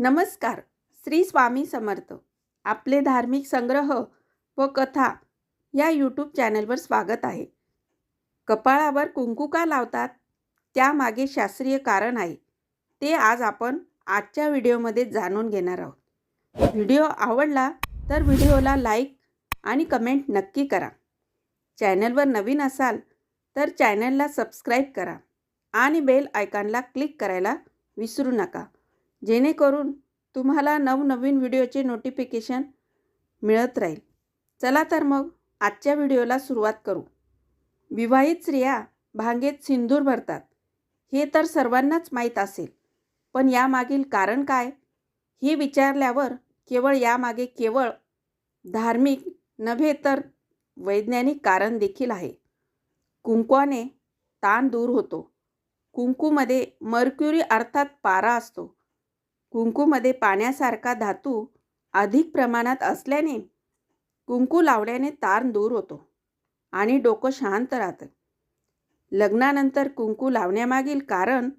नमस्कार. श्री स्वामी समर्थ. आपले धार्मिक संग्रह व कथा या यूट्यूब चॅनलवर स्वागत आहे. कपाळावर कुंकू का लावतात? त्यामागे शास्त्रीय कारण आहे. ते आज आपण आजच्या व्हिडिओमध्ये जाणून घेणार आहोत. व्हिडिओ आवडला तर व्हिडिओला लाईक आणि कमेंट नक्की करा. चॅनलवर नवीन असाल तर चॅनलला सबस्क्राईब करा आणि बेल आयकॉनला क्लिक करायला विसरू नका. जेणेकरून तुम्हाला नवनवीन व्हिडिओचे नोटिफिकेशन मिळत राहील. चला तर मग आजच्या व्हिडिओला सुरुवात करू. विवाहित स्त्रिया भांगेत सिंदूर भरतात. हे तर सर्वांनाच माहीत असेल. पण यामागील कारण काय? हे विचारल्यावर केवळ यामागे केवळ धार्मिक नव्हे तर वैज्ञानिक कारण देखील आहे. कुंकवाने ताण दूर होतो. कुंकूमध्ये मर्क्युरी अर्थात पारा असतो. कुंकूमध्ये पाण्यासारखा धातू अधिक प्रमाणात असल्याने कुंकू लावल्याने ताण दूर होतो आणि डोकं शांत राहतं. लग्नानंतर कुंकू लावण्यामागील कारण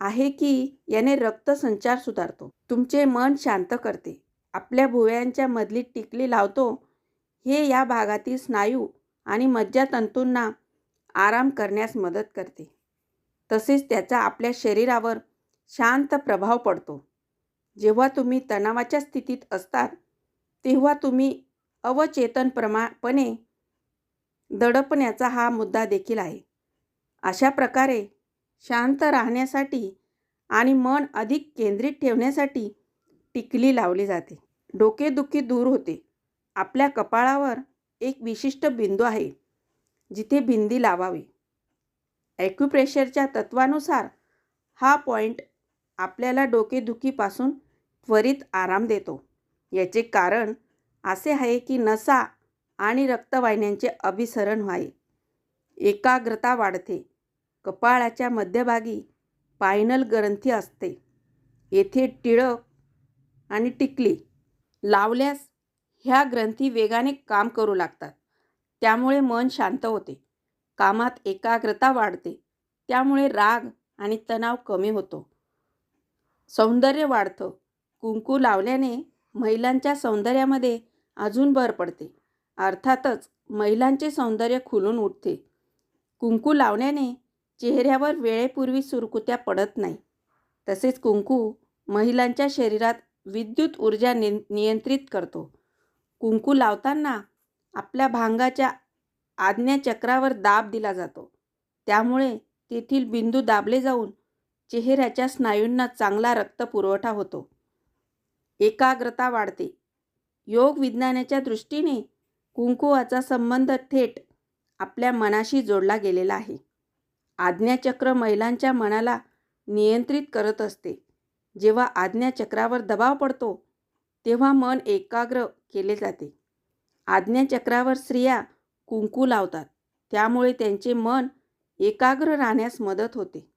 आहे की याने रक्तसंचार सुधारतो. तुमचे मन शांत करते. आपल्या भुवयांच्या मधली टिकली लावतो. हे या भागातील स्नायू आणि मज्जातंतूंना आराम करण्यास मदत करते. तसेच त्याचा आपल्या शरीरावर शांत प्रभाव पडतो. जेव्हा तुम्ही तणावाच्या स्थितीत असतात तेव्हा तुम्ही अवचेतनप्रमापणे दडपण्याचा हा मुद्दा देखील आहे. अशा प्रकारे शांत राहण्यासाठी आणि मन अधिक केंद्रित ठेवण्यासाठी टिकली लावली जाते. डोकेदुखी दूर होते. आपल्या कपाळावर एक विशिष्ट बिंदू आहे जिथे बिंदी लावावी. ॲक्युप्रेशरच्या तत्वानुसार हा पॉईंट आपल्याला डोकेदुखीपासून त्वरित आराम देतो. याचे कारण असे आहे की नसा आणि रक्तवाहिन्यांचे अभिसरण व्हावे. एकाग्रता वाढते. कपाळाच्या मध्यभागी पायनल ग्रंथी असते. येथे टिळक आणि टिकली लावल्यास ह्या ग्रंथी वेगाने काम करू लागतात. त्यामुळे मन शांत होते. कामात एकाग्रता वाढते. त्यामुळे राग आणि तणाव कमी होतो. सौंदर्य वाढतं. कुंकू लावल्याने महिलांच्या सौंदर्यामध्ये अजून भर पडते. अर्थातच महिलांचे सौंदर्य खुलून उठते. कुंकू लावण्याने चेहऱ्यावर वेळेपूर्वी सुरकुत्या पडत नाही. तसेच कुंकू महिलांच्या शरीरात विद्युत ऊर्जा नि नियंत्रित करतो. कुंकू लावताना आपल्या भांगाच्या आज्ञाचक्रावर दाब दिला जातो. त्यामुळे तेथील बिंदू दाबले जाऊन चेहऱ्याच्या स्नायूंना चांगला रक्तपुरवठा होतो. एकाग्रता वाढते. योग विज्ञानाच्या दृष्टीने कुंकुवाचा संबंध थेट आपल्या मनाशी जोडला गेलेला आहे. आज्ञाचक्र महिलांच्या मनाला नियंत्रित करत असते. जेव्हा आज्ञाचक्रावर दबाव पडतो तेव्हा मन एकाग्र केले जाते. आज्ञाचक्रावर स्त्रिया कुंकू लावतात. त्यामुळे त्यांचे मन एकाग्र राहण्यास मदत होते.